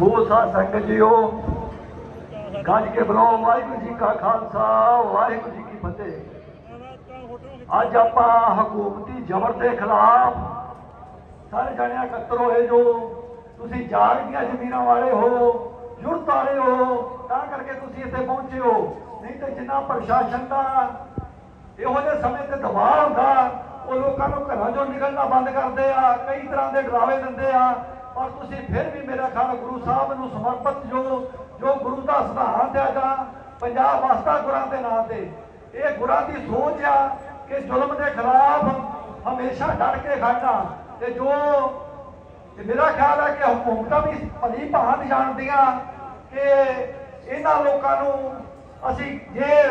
ਹੋ ਸਾਧ ਸੰਗਤ ਜੀਓ। ਗੱਜ ਕੇ ਬੁਲਾਓ, ਵਾਹਿਗੁਰੂ ਜੀ ਕਾ ਖਾਲਸਾ, ਵਾਹਿਗੁਰੂ ਜੀ ਕੀ ਫਤਿਹ। ਅੱਜ ਆਪਾਂ ਹਕੂਮਤੀ ਜ਼ਬਰ ਦੇ ਖਿਲਾਫ ਸਾਰੇ ਜਣਿਆਂ ਇਕੱਤਰ ਹੋਏ ਜੋ। ਤੁਸੀਂ ਜਾਗ ਦੀਆਂ ਵਾਲੇ ਹੋ, ਜੁਰਤ ਵਾਲੇ ਹੋ, ਤਾਂ ਕਰਕੇ ਤੁਸੀਂ ਇੱਥੇ ਪਹੁੰਚੇ ਹੋ। ਨਹੀਂ ਤੇ ਜਿੰਨਾ ਪ੍ਰਸ਼ਾਸਨ ਦਾ ਇਹੋ ਜਿਹੇ ਸਮੇਂ ਤੇ ਦਬਾਅ ਹੁੰਦਾ, ਉਹ ਲੋਕਾਂ ਨੂੰ ਘਰਾਂ ਚੋਂ ਨਿਕਲਣਾ ਬੰਦ ਕਰਦੇ ਆ, ਕਈ ਤਰ੍ਹਾਂ ਦੇ ਡਰਾਵੇ ਦਿੰਦੇ ਆ। ਔਰ ਤੁਸੀਂ ਫਿਰ ਵੀ ਮੇਰਾ ਖਿਆਲ ਗੁਰੂ ਸਾਹਿਬ ਨੂੰ ਸਮਰਪਿਤ ਜੋ ਜੋ ਗੁਰੂ ਦਾ ਸਿਧਾਂਤ ਹੈ ਜਾਂ ਪੰਜਾਬ ਵਾਸਤਾ ਗੁਰਾਂ ਦੇ ਨਾਂ ਤੇ, ਇਹ ਗੁਰਾਂ ਦੀ ਸੋਚ ਆ ਕਿ ਜ਼ੁਲਮ ਦੇ ਖਿਲਾਫ ਹਮੇਸ਼ਾ ਡਟ ਕੇ ਖੜਨਾ। ਤੇ ਜੋ, ਤੇ ਮੇਰਾ ਖਿਆਲ ਹੈ ਕਿ ਹਕੂਮਤਾਂ ਵੀ ਭਲੀ ਭਾਂਤ ਜਾਣਦੀਆਂ ਕਿ ਇਹਨਾਂ ਲੋਕਾਂ ਨੂੰ ਅਸੀਂ ਜੇ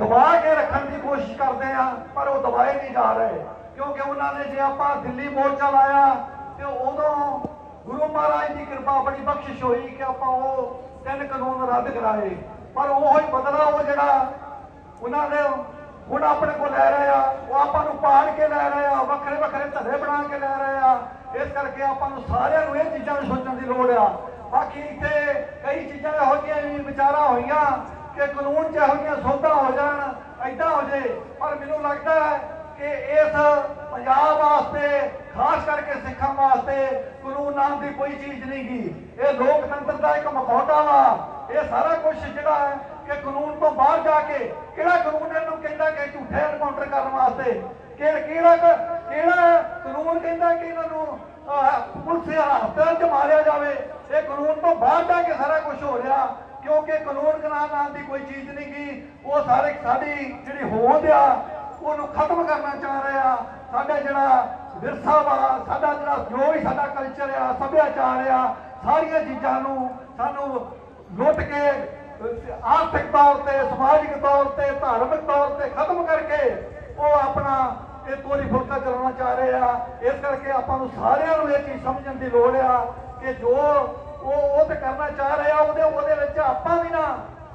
ਦਬਾ ਕੇ ਰੱਖਣ ਦੀ ਕੋਸ਼ਿਸ਼ ਕਰਦੇ ਆ ਪਰ ਉਹ ਦਬਾਏ ਨਹੀਂ ਜਾ ਰਹੇ। ਕਿਉਂਕਿ ਉਹਨਾਂ ਨੇ ਜੇ ਆਪਾਂ ਦਿੱਲੀ ਮੋਰਚਾ ਲਾਇਆ, ਤੇ ਉਦੋਂ ਗੁਰੂ ਮਹਾਰਾਜ ਦੀ ਕਿਰਪਾ, ਬੜੀ ਬਖਸ਼ਿਸ਼ ਹੋਈ ਕਿ ਆਪਾਂ ਉਹ ਤਿੰਨ ਕਾਨੂੰਨ ਰੱਦ ਕਰਾਏ। ਪਰ ਉਹ ਹੀ ਬਦਲਾ ਉਹ ਜਿਹੜਾ ਉਹਨਾਂ ਨੇ ਹੁਣ ਆਪਣੇ ਕੋਲ ਲੈ ਰਹੇ ਆ, ਉਹ ਆਪਾਂ ਨੂੰ ਪਾੜ ਕੇ ਲੈ ਰਹੇ ਆ, ਵੱਖਰੇ ਵੱਖਰੇ ਧੜੇ ਬਣਾ ਕੇ ਲੈ ਰਹੇ ਆ। ਇਸ ਕਰਕੇ ਆਪਾਂ ਨੂੰ ਸਾਰਿਆਂ ਨੂੰ ਇਹ ਚੀਜ਼ਾਂ ਨੂੰ ਸੋਚਣ ਦੀ ਲੋੜ ਆ। ਬਾਕੀ ਇੱਥੇ ਕਈ ਚੀਜ਼ਾਂ ਇਹੋ ਜਿਹੀਆਂ ਵੀ ਵਿਚਾਰਾ ਹੋਈਆਂ ਕਿ ਕਾਨੂੰਨ ਚ ਇਹੋ ਜਿਹੀਆਂ ਸੋਧਾਂ ਹੋ ਜਾਣ ਐਦਾਂ ਹੋ ਜੇ। ਪਰ ਮੈਨੂੰ ਲੱਗਦਾ ਹੈ ਕਿ ਇਸ ਪੰਜਾਬ ਵਾਸਤੇ ਖਾਸ ਕਰਕੇ ਸਿੱਖਾਂ ਵਾਸਤੇ ਕਾਨੂੰਨ ਨਾਮ ਦੀ ਕੋਈ ਚੀਜ਼ ਨਹੀਂ ਗੀ। ਇਹ ਲੋਕਤੰਤਰ ਦਾ ਇੱਕ ਮਖੌਟਾ ਵਾ। ਇਹ ਸਾਰਾ ਕੁਝ ਜਿਹੜਾ ਹੈ ਕਿ ਕਾਨੂੰਨ ਤੋਂ ਬਾਹਰ ਜਾ ਕੇ ਕਿਹੜਾ ਕਾਨੂੰਨ ਇਹਨੂੰ ਕਹਿੰਦਾ ਕਿ ਝੂਠੇ ਐਨਕਾਊਂਟਰ ਕਰਨ ਵਾਸਤੇ ਕਿ ਕਿਹੜਾ ਕਿਹੜਾ ਕਾਨੂੰਨ ਕਹਿੰਦਾ ਕਿ ਇਹਨਾਂ ਨੂੰ ਪੁਲਿਸ ਹਸਪਤਾਲ 'ਚ ਮਾਰਿਆ ਜਾਵੇ। ਇਹ ਕਾਨੂੰਨ ਤੋਂ ਬਾਹਰ ਜਾ ਕੇ ਸਾਰਾ ਕੁਝ ਹੋ ਰਿਹਾ, ਕਿਉਂਕਿ ਕਾਨੂੰਨ ਕਨਾਨ ਦੀ ਕੋਈ ਚੀਜ਼ ਨਹੀਂ ਗੀ। ਉਹ ਸਾਰੇ ਸਾਡੀ ਜਿਹੜੀ ਹੋਂਦ ਆ, ਉਹਨੂੰ ਖਤਮ ਕਰਨਾ ਚਾਹ ਰਿਹਾ ਸਾਡਾ ਜਿਹੜਾ ਵਿਰਸਾ ਵਾ ਸਾਡਾ ਜਿਹੜਾ ਜੋ ਵੀ ਸਾਡਾ ਕਲਚਰ ਆ, ਸੱਭਿਆਚਾਰ ਆ, ਸਾਰੀਆਂ ਚੀਜ਼ਾਂ ਨੂੰ ਸਾਨੂੰ ਲੁੱਟ ਕੇ ਆਰਥਿਕ ਤੌਰ ਤੇ, ਸਮਾਜਿਕ ਤੌਰ ਤੇ, ਧਾਰਮਿਕ ਤੌਰ ਤੇ ਖਤਮ ਕਰਕੇ ਉਹ ਆਪਣਾ ਇਹ ਤੋਰੀ ਫੁਲਕਾ ਚਲਾਉਣਾ ਚਾਹ ਰਹੇ ਆ। ਇਸ ਕਰਕੇ ਆਪਾਂ ਨੂੰ ਸਾਰਿਆਂ ਨੂੰ ਇਹ ਚੀਜ਼ ਸਮਝਣ ਦੀ ਲੋੜ ਆ ਕਿ ਜੋ ਉਹ ਉਹ ਤੇ ਕਰਨਾ ਚਾਹ ਰਹੇ ਆ, ਉਹਦੇ ਉਹਦੇ ਵਿੱਚ ਆਪਾਂ ਵੀ ਨਾ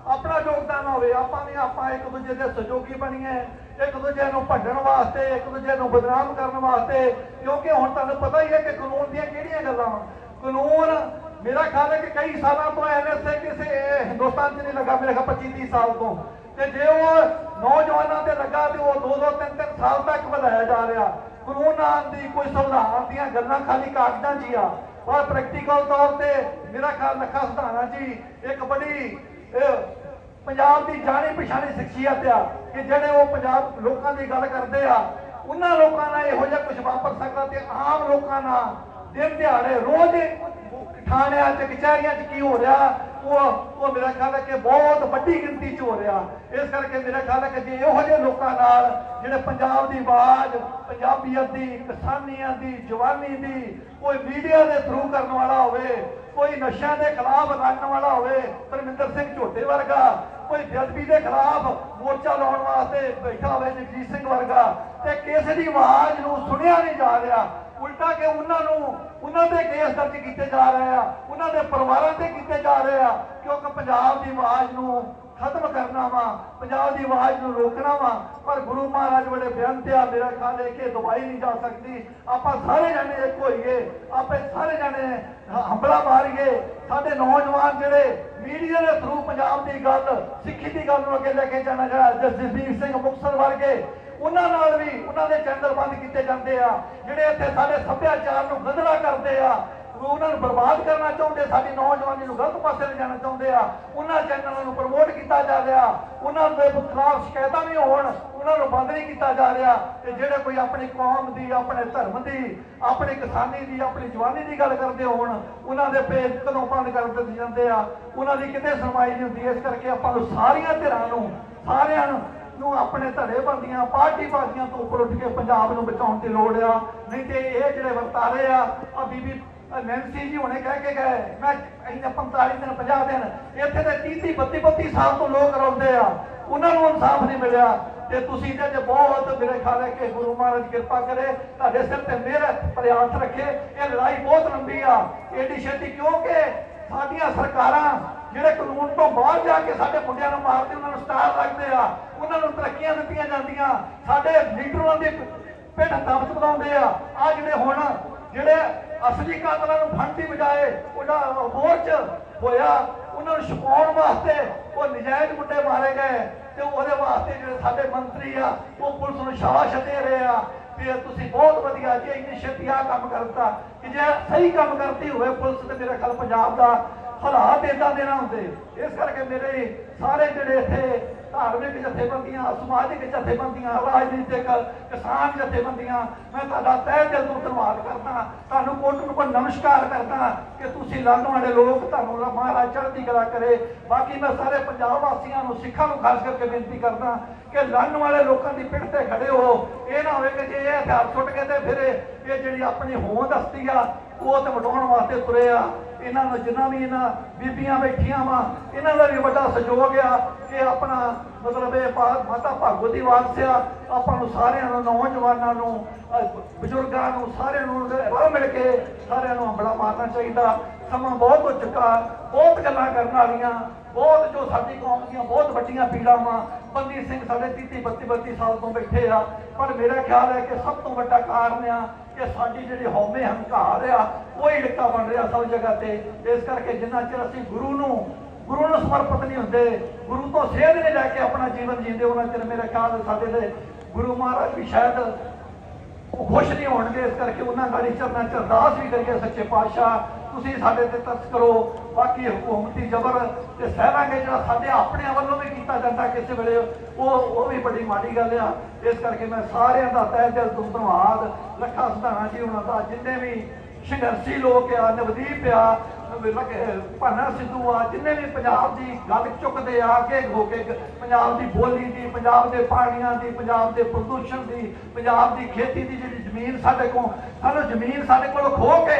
ਆਪਣਾ ਯੋਗਦਾਨ ਹੋਵੇ, ਆਪਾਂ ਵੀ ਆਪਾਂ ਇੱਕ ਦੂਜੇ ਦੇ ਸਹਿਯੋਗੀ ਬਣੀਏ। ਇੱਕ ਦੂਜੇ ਨੂੰ ਭੰਡਣ ਵਾਸਤੇ, ਇੱਕ ਦੂਜੇ ਨੂੰ ਬਦਨਾਮ ਕਰਨ ਵਾਸਤੇ, ਕਿਉਂਕਿ ਹੁਣ ਤੁਹਾਨੂੰ ਪਤਾ ਹੀ ਹੈ ਕਿ ਕਾਨੂੰਨ ਦੀਆਂ ਕਿਹੜੀਆਂ ਗੱਲਾਂ ਵਾ? ਕਾਨੂੰਨ ਮੇਰਾ ਖਿਆਲ ਹੈ ਕਿ ਕਈ ਸਾਲਾਂ ਤੋਂ ਐਨਐਸਏ ਕਿਸੇ ਹਿੰਦੁਸਤਾਨ 'ਚ ਨਹੀਂ ਲੱਗਾ, ਮੇਰੇ ਖਿਆਲ 25 30 ਸਾਲ ਤੋਂ। ਤੇ ਜੇ ਉਹ ਨੌਜਵਾਨਾਂ ਤੇ ਲੱਗਾ ਤੇ ਉਹ 2 2 3 3 ਸਾਲ ਤੱਕ ਵਧਾਇਆ ਜਾ ਰਿਹਾ। ਕਾਨੂੰਨ ਆਉਣ ਦੀ ਕੋਈ ਸੰਵਿਧਾਨ ਦੀਆਂ ਗੱਲਾਂ ਖਾਲੀ ਕਾਗਜ਼ਾਂ 'ਚ ਆ। ਪਰ ਪ੍ਰੈਕਟੀਕਲ ਤੌਰ ਤੇ ਮੇਰਾ ਖਿਆਲ ਲੱਖਾ ਸਿਧਾਣਾ ਜੀ, ਇੱਕ ਬੜੀ ਪੰਜਾਬ ਦੀ ਜਾਣੀ ਪਛਾਣੀ ਸ਼ਖਸੀਅਤ ਆ ਕਿ ਜਿਹੜੇ ਉਹ ਪੰਜਾਬ ਲੋਕਾਂ ਦੀ ਗੱਲ ਕਰਦੇ ਆ, ਉਹਨਾਂ ਲੋਕਾਂ ਨਾਲ ਇਹੋ ਜਿਹਾ ਕੁਝ ਵਾਪਰ ਸਕਦਾ ਤੇ ਆਮ ਲੋਕਾਂ ਨਾਲ ਦਿਨ ਦਿਹਾੜੇ ਰੋਜ਼ ਥਾਣਿਆਂ 'ਚ, ਕਚਹਿਰੀਆਂ 'ਚ ਕੀ ਹੋ ਰਿਹਾ? ਉਹ ਉਹ ਮੇਰਾ ਖਿਆਲ ਹੈ ਕਿ ਬਹੁਤ ਵੱਡੀ ਗਿਣਤੀ 'ਚ ਹੋ ਰਿਹਾ। ਇਸ ਕਰਕੇ ਮੇਰਾ ਖਿਆਲ ਹੈ ਕਿ ਜੇ ਇਹੋ ਜਿਹੇ ਲੋਕਾਂ ਨਾਲ ਜਿਹੜੇ ਪੰਜਾਬ ਦੀ ਆਵਾਜ਼, ਪੰਜਾਬੀਅਤ ਦੀ, ਕਿਸਾਨੀਆਂ ਦੀ, ਜਵਾਨੀ ਦੀ ਕੋਈ ਮੀਡੀਆ ਦੇ ਥਰੂ ਕਰਨ ਵਾਲਾ ਹੋਵੇ, ਕੋਈ ਨਸ਼ਿਆਂ ਦੇ ਖਿਲਾਫ ਲੜਨ ਵਾਲਾ ਹੋਵੇ ਪਰਮਿੰਦਰ ਸਿੰਘ ਝੋਟੇ ਵਰਗਾ ਕੋਈ ਬੇਅਦਬੀ ਦੇ ਖਿਲਾਫ ਮੋਰਚਾ ਲਾਉਣ ਵਾਸਤੇ ਬੈਠਾ ਹੋਵੇ ਜਗਜੀਤ ਸਿੰਘ ਵਰਗਾ। ਤੇ ਕਿਸੇ ਦੀ ਆਵਾਜ਼ ਨੂੰ ਸੁਣਿਆ ਨਹੀਂ ਜਾ ਰਿਹਾ। ਉਲਟਾ ਕਿ ਉਹਨਾਂ ਨੂੰ, ਉਹਨਾਂ ਦੇ ਕੇਸ ਦਰਜ ਕੀਤੇ ਜਾ ਰਹੇ ਆ, ਉਹਨਾਂ ਦੇ ਪਰਿਵਾਰਾਂ ਤੇ ਕੀਤੇ ਜਾ ਰਹੇ ਆ, ਕਿਉਂਕਿ ਪੰਜਾਬ ਦੀ ਆਵਾਜ਼ ਨੂੰ ਖਤਮ ਕਰਨਾ ਵਾ, ਪੰਜਾਬ ਦੀ ਆਵਾਜ਼ ਨੂੰ ਰੋਕਣਾ ਵਾ, ਪਰ ਗੁਰੂ ਮਹਾਰਾਜ ਬੜੇ ਬੇਅੰਤ ਆ, ਮੇਰਾ ਖਿਆਲ ਹੈ ਕਿ ਦਵਾਈ ਨਹੀਂ ਜਾ ਸਕਦੀ। ਆਪਾਂ ਸਾਰੇ ਜਣੇ ਇੱਕ ਹੋਈਏ, ਆਪੇ ਸਾਰੇ ਜਣੇ ਹੰਬਲਾ ਮਾਰੀਏ। ਸਾਡੇ ਨੌਜਵਾਨ ਜਿਹੜੇ ਮੀਡੀਆ ਦੇ ਥਰੂ ਪੰਜਾਬ ਦੀ ਗੱਲ, ਸਿੱਖੀ ਦੀ ਗੱਲ ਨੂੰ ਅੱਗੇ ਲੈ ਕੇ ਜਾਣਾ ਜਿਹੜਾ ਜਸਜੀਤ ਸਿੰਘ ਮੁਕਤਸਰ ਵਰਗੇ, ਉਹਨਾਂ ਨਾਲ ਵੀ ਉਹਨਾਂ ਦੇ ਚੈਨਲ ਬੰਦ ਕੀਤੇ ਜਾਂਦੇ ਆ, ਜਿਹੜੇ ਇੱਥੇ ਸਾਡੇ ਸੱਭਿਆਚਾਰ ਨੂੰ ਗੰਧਲਾ ਕਰਦੇ ਆ। ਉਹਨਾਂ ਨੂੰ ਬਰਬਾਦ ਕਰਨਾ ਚਾਹੁੰਦੇ, ਸਾਡੀ ਨੌਜਵਾਨੀ ਨੂੰ ਗਲਤ ਪਾਸੇ ਲਿਜਾਣਾ ਚਾਹੁੰਦੇ ਆ। ਉਹਨਾਂ ਚੈਨਲਾਂ ਨੂੰ ਪ੍ਰਮੋਟ ਕੀਤਾ ਜਾ ਰਿਹਾ। ਉਹਨਾਂ ਦੇ ਖਿਲਾਫ ਸ਼ਿਕਾਇਤਾਂ ਵੀ ਹੋਣ, ਉਹਨਾਂ ਨੂੰ ਬੰਦ ਨਹੀਂ ਕੀਤਾ ਜਾ ਰਿਹਾ। ਤੇ ਜਿਹੜੇ ਕੋਈ ਆਪਣੀ ਕੌਮ ਦੀ, ਆਪਣੇ ਧਰਮ ਦੀ, ਆਪਣੀ ਕਿਸਾਨੀ ਦੀ, ਆਪਣੀ ਜਵਾਨੀ ਦੀ ਗੱਲ ਕਰਦੇ ਹੋਣ, ਉਹਨਾਂ ਦੇ ਪੇਜ ਕਦੋਂ ਬੰਦ ਕਰ ਦਿੱਤੇ ਜਾਂਦੇ ਆ। ਉਹਨਾਂ ਦੀ ਕਿਤੇ ਸੁਣਵਾਈ ਨਹੀਂ ਹੁੰਦੀ। ਇਸ ਕਰਕੇ ਆਪਾਂ ਨੂੰ ਸਾਰੀਆਂ ਧਿਰਾਂ ਨੂੰ, ਸਾਰਿਆਂ ਨੂੰ ਨੂੰ ਆਪਣੇ ਧੜੇ ਬੰਦੀਆਂ, ਪਾਰਟੀ ਬਾਜ਼ੀਆਂ ਤੋਂ ਉੱਪਰ ਉੱਠ ਕੇ ਪੰਜਾਬ ਨੂੰ ਬਚਾਉਣ ਦੀ ਲੋੜ ਆ। ਨਹੀਂ ਤੇ ਇਹ ਜਿਹੜੇ ਵਰਤਾਰੇ ਆ ਆ ਬੀਬੀ ਅ ਜੀ ਹੁਣੇ ਕਹਿ ਕੇ ਗਏ, ਮੈਂ ਇੰਨੇ 45 ਦਿਨ 50 ਦਿਨ, ਇੱਥੇ ਤੇ 30 32 32 ਸਾਲ ਤੋਂ ਲੋਕ ਰੋਂਦੇ ਆ। ਉਹਨਾਂ ਨੂੰ ਇਨਸਾਫ ਨਹੀਂ ਮਿਲਿਆ। ਤੇ ਤੁਸੀਂ ਤੇ ਜੇ ਬਹੁਤ ਮੇਰੇ ਖਿਆਲ ਹੈ ਕਿ ਗੁਰੂ ਮਹਾਰਾਜ ਕਿਰਪਾ ਕਰੇ, ਤੁਹਾਡੇ ਸਿਰ ਤੇ ਮਿਹਰ ਪ੍ਰਯਾਸ ਰੱਖੇ। ਇਹ ਲੜਾਈ ਬਹੁਤ ਲੰਬੀ ਆ। ਏਡੀ ਛੇਤੀ ਕਿਉਂਕਿ ਸਾਡੀਆਂ ਸਰਕਾਰਾਂ ਜਿਹੜੇ ਕਾਨੂੰਨ ਤੋਂ ਬਾਹਰ ਜਾ ਕੇ ਸਾਡੇ ਮੁੰਡਿਆਂ ਨੂੰ ਮਾਰਦੇ, ਉਹਨਾਂ ਨੂੰ ਸਟਾਰ ਲੱਗਦੇ ਆ। ਉਹਨਾਂ ਨੂੰ ਤਰੱਕੀਆਂ ਦਿੱਤੀਆਂ ਜਾਂਦੀਆਂ। ਸਾਡੇ ਲੀਡਰਾਂ ਦੇ ਪਿੱਠ ਦਬਤ ਬਣਾਉਂਦੇ ਆ। ਆ ਜਿਹੜੇ ਹੁਣ ਜਿਹੜੇ ਅਸਲੀ ਕਾਤਲਾਂ ਨੂੰ ਫੜਨ ਦੀ ਬਜਾਏ ਉਹਦਾ ਮੋਰਚ ਹੋਇਆ, ਉਹਨਾਂ ਨੂੰ ਛੁਪਾਉਣ ਵਾਸਤੇ ਉਹ ਨਜਾਇਜ਼ ਮੁੰਡੇ ਮਾਰੇ ਗਏ ਤੇ ਉਹਦੇ ਵਾਸਤੇ ਜਿਹੜੇ ਸਾਡੇ ਮੰਤਰੀ ਆ, ਉਹ ਪੁਲਿਸ ਨੂੰ ਸ਼ਾਬਾਸ਼ ਦੇ ਰਹੇ ਆ ਵੀ ਤੁਸੀਂ ਬਹੁਤ ਵਧੀਆ ਜੀ ਇੰਨੀ ਛੇਤੀ ਆਹ ਕੰਮ ਕਰਤਾ ਕਿ ਜੇ ਸਹੀ ਕੰਮ ਕਰਦੀ ਹੋਵੇ ਪੁਲਿਸ ਤੇ ਮੇਰੇ ਖਿਆਲ ਪੰਜਾਬ ਦਾ ਹਾਲਾਤ ਇਦਾਂ ਦੇ ਨਾ ਹੁੰਦੇ। ਇਸ ਕਰਕੇ ਮੇਰੇ ਸਾਰੇ ਜਿਹੜੇ ਇੱਥੇ ਧਾਰਮਿਕ ਜਥੇਬੰਦੀਆਂ ਸਮਾਜਿਕ ਜਥੇਬੰਦੀਆਂ, ਰਾਜਨੀਤਿਕ ਕਿਸਾਨ ਜਥੇਬੰਦੀਆਂ, ਮੈਂ ਤੁਹਾਡਾ ਤਹਿ ਦਿਲ ਤੋਂ ਧੰਨਵਾਦ ਕਰਦਾ, ਤੁਹਾਨੂੰ ਕੋਟ ਨੂੰ ਨਮਸਕਾਰ ਕਰਦਾ ਕਿ ਤੁਸੀਂ ਲਾਣੋ ਵਾਲੇ ਲੋਕ ਤੁਹਾਨੂੰ ਲਾ- ਮਹਾਰਾਜ ਚੜ੍ਹਦੀ ਕਲਾ ਕਰੇ। ਬਾਕੀ ਮੈਂ ਸਾਰੇ ਪੰਜਾਬ ਵਾਸੀਆਂ ਨੂੰ, ਸਿੱਖਾਂ ਨੂੰ ਖਾਸ ਕਰਕੇ ਬੇਨਤੀ ਕਰਦਾ ਕਿ ਲੜਨ ਵਾਲੇ ਲੋਕਾਂ ਦੀ ਪਿੱਠ ਤੇ ਖੜੇ ਹੋ। ਇਹ ਨਾ ਹੋਵੇ ਕਿ ਜੇ ਇਹ ਹਥਿਆਰ ਸੁੱਟ ਕੇ ਤੇ ਫਿਰ ਇਹ ਇਹ ਜਿਹੜੀ ਆਪਣੀ ਹੋਂਦ ਹਸਤੀ ਆ ਉਹ ਤੇ ਵਟਾਉਣ ਵਾਸਤੇ ਤੁਰੇ ਆ। ਇਹਨਾਂ ਨੂੰ ਜਿੰਨਾ ਵੀ ਇਹਨਾਂ ਬੀਬੀਆਂ ਬੈਠੀਆਂ ਵਾ, ਇਹਨਾਂ ਦਾ ਵੀ ਵੱਡਾ ਸਹਿਯੋਗ ਆ ਕਿ ਆਪਣਾ ਮਤਲਬ ਇਹ ਭਾ- ਮਾਤਾ ਭਾਗੋ ਦੀ ਵਾਰਸ ਆਪਾਂ ਨੂੰ ਸਾਰਿਆਂ ਨੂੰ, ਨੌਜਵਾਨਾਂ ਨੂੰ ਬਜ਼ੁਰਗਾਂ ਨੂੰ, ਸਾਰਿਆਂ ਨੂੰ ਰਲ ਮਿਲ ਕੇ ਸਾਰਿਆਂ ਨੂੰ ਹੰਬਲਾ ਮਾਰਨਾ ਚਾਹੀਦਾ। ਸਮਾਂ ਬਹੁਤ ਹੋ ਚੁੱਕਾ। ਬਹੁਤ ਗੱਲਾਂ ਕਰਨ ਵਾਲੀਆਂ। ਬਹੁਤ ਜੋ ਸਾਡੀ ਕੌਮ ਦੀਆਂ ਬਹੁਤ ਵੱਡੀਆਂ ਪੀੜਾਂ ਵਾ। ਬੰਦੀ ਸਿੰਘ ਸਾਡੇ 30 32 32 ਸਾਲ ਤੋਂ ਬੈਠੇ ਆ। ਪਰ ਮੇਰਾ ਖਿਆਲ ਹੈ ਕਿ ਸਭ ਤੋਂ ਵੱਡਾ ਕਾਰਨ ਆ ਕਿ ਸਾਡੀ ਜਿਹੜੀ ਹਉਮੈ ਹੰਕਾਰ ਆ, ਉਹ ਹੀ ਬਣ ਰਿਹਾ ਸਭ ਜਗ੍ਹਾ ਤੇ। ਇਸ ਕਰਕੇ ਜਿੰਨਾ ਚਿਰ ਅਸੀਂ ਗੁਰੂ ਨੂੰ ਗੁਰੂ ਨੂੰ ਸਮਰਪਿਤ ਨਹੀਂ ਹੁੰਦੇ, ਗੁਰੂ ਤੋਂ ਸੇਧ ਨਹੀਂ ਲੈ ਕੇ ਆਪਣਾ ਜੀਵਨ ਜੀਂਦੇ, ਉਹਨਾਂ ਚਿਰ ਮੇਰਾ ਖਿਆਲ ਸਾਡੇ ਦੇ ਗੁਰੂ ਮਹਾਰਾਜ ਵੀ ਸ਼ਾਇਦ ਉਹ ਖੁਸ਼ ਨਹੀਂ ਹੋਣਗੇ। ਇਸ ਕਰਕੇ ਉਹਨਾਂ ਗਾੜੀ ਚਰਨਾਂ ਚ ਅਰਦਾਸ ਵੀ ਕਰੀਏ ਸੱਚੇ ਪਾਤਸ਼ਾਹ ਤੁਸੀਂ ਸਾਡੇ ਤੇ ਤਰਸ ਕਰੋ। ਬਾਕੀ ਹਕੂਮਤੀ ਜ਼ਬਰ ਤੇ ਸਹਿਰਾਂਗੇ ਜਿਹੜਾ ਸਾਡੇ ਆਪਣੇ ਵੱਲੋਂ ਵੀ ਕੀਤਾ ਜਾਂਦਾ ਕਿਸੇ ਵੇਲੇ। ਉਹ ਉਹ ਵੀ ਬੜੀ ਮਾੜੀ ਗੱਲ ਆ। ਇਸ ਕਰਕੇ ਮੈਂ ਸਾਰਿਆਂ ਦਾ ਤਹਿ ਦਿਲ ਤੋਂ ਧੰਨਵਾਦ। ਲੱਖਾ ਸਧਾਣਾ ਜੀ ਉਹਨਾਂ ਦਾ। ਜਿੰਨੇ ਵੀ ਸੰਘਰਸ਼ੀ ਲੋਕ ਆ, ਨਵਦੀਪ ਆ ਭਾਨਾ ਸਿੱਧੂ ਆ, ਜਿੰਨੇ ਵੀ ਪੰਜਾਬ ਦੀ ਗੱਲ ਚੁੱਕਦੇ ਆ, ਅੱਗੇ ਹੋ ਕੇ ਪੰਜਾਬ ਦੀ ਬੋਲੀ ਦੀ, ਪੰਜਾਬ ਦੇ ਪਾਣੀਆਂ ਦੀ, ਪੰਜਾਬ ਦੇ ਪ੍ਰਦੂਸ਼ਣ ਦੀ, ਪੰਜਾਬ ਦੀ ਖੇਤੀ ਦੀ ਜਿਹੜੀ ਜ਼ਮੀਨ ਸਾਡੇ ਕੋਲ, ਸਾਨੂੰ ਜ਼ਮੀਨ ਸਾਡੇ ਕੋਲ ਖੋ ਕੇ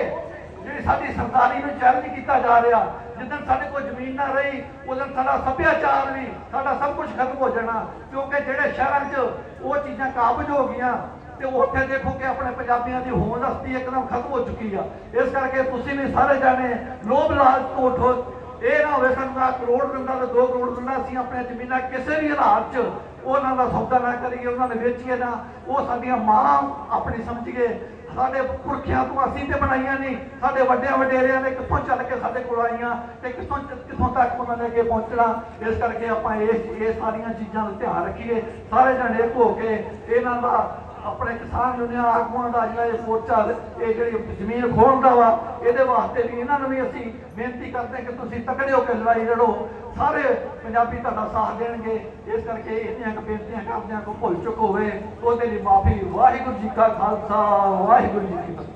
ਜਿਹੜੀ ਸਾਡੀ ਸਰਦਾਰੀ ਨੂੰ ਚੈਲੰਜ ਕੀਤਾ ਜਾ ਰਿਹਾ ਜਿੱਦਣ ਸਾਡੇ ਕੋਲ ਜ਼ਮੀਨ ਨਾ ਰਹੀ ਉਦੋਂ ਸਾਡਾ ਸੱਭਿਆਚਾਰ ਵੀ, ਸਾਡਾ ਸਭ ਕੁਝ ਖਤਮ ਹੋ ਜਾਣਾ। ਕਿਉਂਕਿ ਜਿਹੜੇ ਸ਼ਹਿਰਾਂ 'ਚ ਉਹ ਚੀਜ਼ਾਂ ਕਾਬਜ ਹੋ ਗਈਆਂ, ਤੇ ਉੱਥੇ ਦੇਖੋ ਕਿ ਆਪਣੇ ਪੰਜਾਬੀਆਂ ਦੀ ਹੋਂਦ ਹਸਤੀ ਇੱਕਦਮ ਖਤਮ ਹੋ ਚੁੱਕੀ ਆ। ਇਸ ਕਰਕੇ ਤੁਸੀਂ ਵੀ ਸਾਰੇ ਜਾਣੇ ਲੋਭ ਲਾਲਚ ਤੋਂ ਉਠੋ। ਇਹ ਨਾ ਹੋਵੇ ਸਾਨੂੰ ਆ ਕਰੋੜ ਦਿੰਦਾ ਤੇ 2 ਕਰੋੜ ਦਿੰਦਾ ਅਸੀਂ ਆਪਣੇ ਜ਼ਮੀਨਾਂ ਕਿਸੇ ਵੀ ਹਾਲਾਤ 'ਚ ਉਹਨਾਂ ਦਾ ਸੌਦਾ ਨਾ ਕਰੀਏ, ਉਹਨਾਂ ਨੇ ਵੇਚੀਏ ਨਾ, ਉਹ ਸਾਡੀਆਂ ਮਾਂ ਆਪਣੀ ਸਮਝੀਏ ਸਾਡੇ ਪੁਰਖਿਆਂ ਤੋਂ ਅਸੀਂ ਤੇ ਬਣਾਈਆਂ ਨਹੀਂ, ਸਾਡੇ ਵੱਡਿਆਂ ਵਡੇਰਿਆਂ ਨੇ ਕਿੱਥੋਂ ਚੱਲ ਕੇ ਸਾਡੇ ਕੋਲ ਆਈਆਂ ਤੇ ਕਿੱਥੋਂ ਕਿੱਥੋਂ ਤੱਕ ਉਹਨਾਂ ਨੇ ਅੱਗੇ ਪਹੁੰਚਣਾ? ਇਸ ਕਰਕੇ ਆਪਾਂ ਇਹ ਇਹ ਸਾਰੀਆਂ ਚੀਜ਼ਾਂ ਦਾ ਧਿਆਨ ਰੱਖੀਏ, ਸਾਰੇ ਜਣੇ ਇੱਕ ਹੋ ਕੇ ਇਹਨਾਂ ਦਾ ਆਪਣੇ ਕਿਸਾਨ ਯੂਨੀਅਨ ਆਗੂਆਂ ਦਾ ਜਿਹੜਾ ਇਹ ਮੋਰਚਾ ਇਹ ਜਿਹੜੀ ਜ਼ਮੀਨ ਖੋਲਦਾ ਵਾ, ਇਹਦੇ ਵਾਸਤੇ ਵੀ ਇਹਨਾਂ ਨੂੰ ਵੀ ਅਸੀਂ ਬੇਨਤੀ ਕਰਦੇ ਕਿ ਤੁਸੀਂ ਤਕੜੇ ਹੋ ਕੇ ਲੜਾਈ ਲੜੋ। ਸਾਰੇ ਪੰਜਾਬੀ ਤੁਹਾਡਾ ਸਾਥ ਦੇਣਗੇ। ਇਸ ਕਰਕੇ ਇੰਨੀਆਂ ਕੁ ਬੇਨਤੀਆਂ ਕਰਦਿਆਂ ਕੋ ਭੁੱਲ ਚੁੱਕ ਹੋਵੇ। ਉਹਦੇ ਲਈ ਮਾਫੀ। ਵਾਹਿਗੁਰੂ ਜੀ ਕਾ ਖਾਲਸਾ, ਵਾਹਿਗੁਰੂ ਜੀ ਕੀ ਫਤਿਹ।